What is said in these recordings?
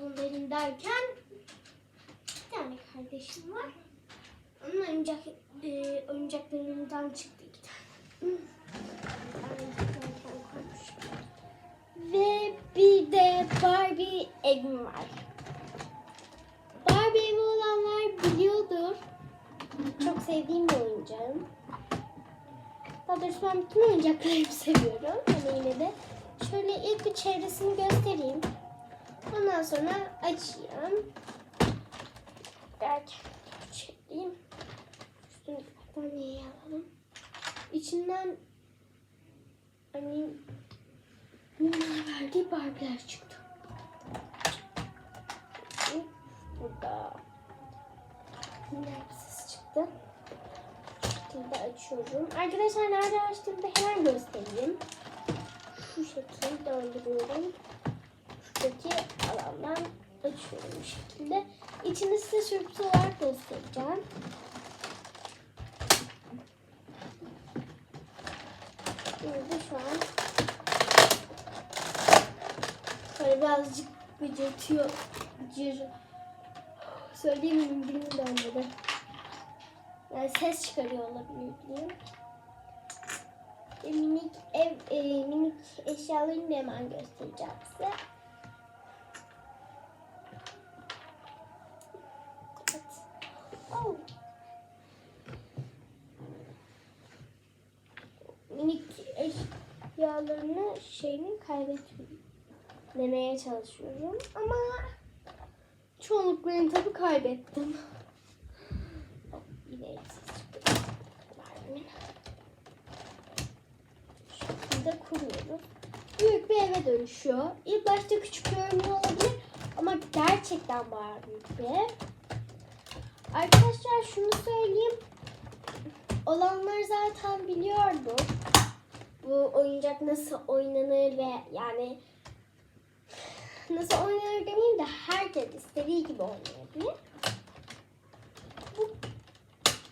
bulayım derken bir tane kardeşim var. Onun oyuncak, e, oyuncaklarından çıktı iki tane. Koymuş. Ve bir de Barbie evim var. Barbie evi olanlar biliyordur. Çok sevdiğim bir oyuncağım. Daha doğrusu ben bütün oyuncakları seviyorum. Ama yine de şöyle ilk bir çevresini göstereyim. Ondan sonra açayım. Derken çekeyim. Üstüne battaniyeyi alalım. İçinden hani Nina verdiği Barbie'ler çıktı. Burada Nina elbisesi çıktı. Şekilde açıyorum. Arkadaşlar nerede açtığımı da hemen göstereyim. Şu şekilde döndürüyorum. Şuradaki alandan açıyorum bu şekilde. İçini size sürpriz olarak göstereceğim. Şimdi şu an böyle birazcık gıcırtıyor. Gıcır. Söyleyemeyim dilim dönmedi. Yani ses çıkarıyor olabilir diyeyim. Minik ev, e, minik eşyalarını hemen göstereceğim size. Eşyalarını şeyini kaybetmemeye çalışıyorum ama çoğunluklarını tabii kaybettim. Yine elbisesi çıktı. Barbie'nin. Şu şekilde kuruyoruz. Büyük bir eve dönüşüyor. İlk başta küçük görünüyor olabilir ama gerçekten bayağı büyük bir ev. Arkadaşlar şunu söyleyeyim. Olanlar zaten biliyordu. Bu oyuncak nasıl oynanır ve yani nasıl oynanır demeyeyim de herkes istediği gibi oynayabilir. Bu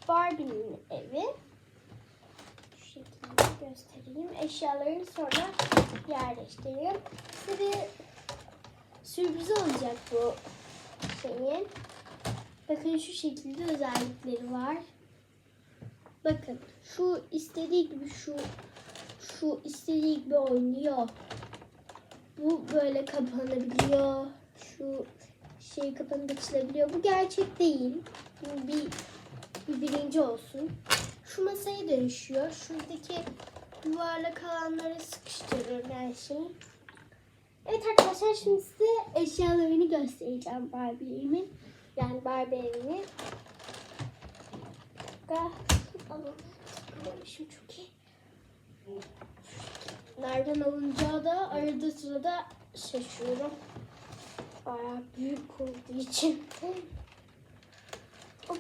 Barbie'nin evi. Şu şekilde göstereyim. Eşyalarını sonra yerleştireyim. Size bir sürpriz olacak bu şeyin. Bakın şu şekilde özellikleri var. Bakın şu istediği gibi şu şu istediği gibi oynuyor. Bu böyle kapanabiliyor. Şu şey kapanıp açılabiliyor. Bu gerçek değil. Bu bir, bir birinci olsun. Şu masaya dönüşüyor. Şuradaki yuvarlak alanlara sıkıştırıyorum her şeyi. Evet arkadaşlar şimdi size eşyalarını göstereceğim Barbie'min. Yani Barbie evini. Alalım. Çok iyi. Nereden alınacağı da arada sırada şaşıyorum. Bayağı büyük olduğu için. Hop.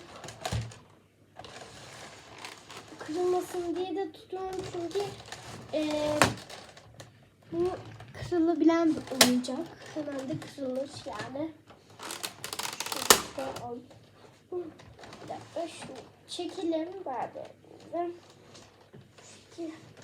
Kırılmasın diye de tutuyorum çünkü eee bu kırılabilen bir oyuncak. Hemen de kırılır yani. Şurada al. Çekelim Barbie'mizi. Şu şekilde.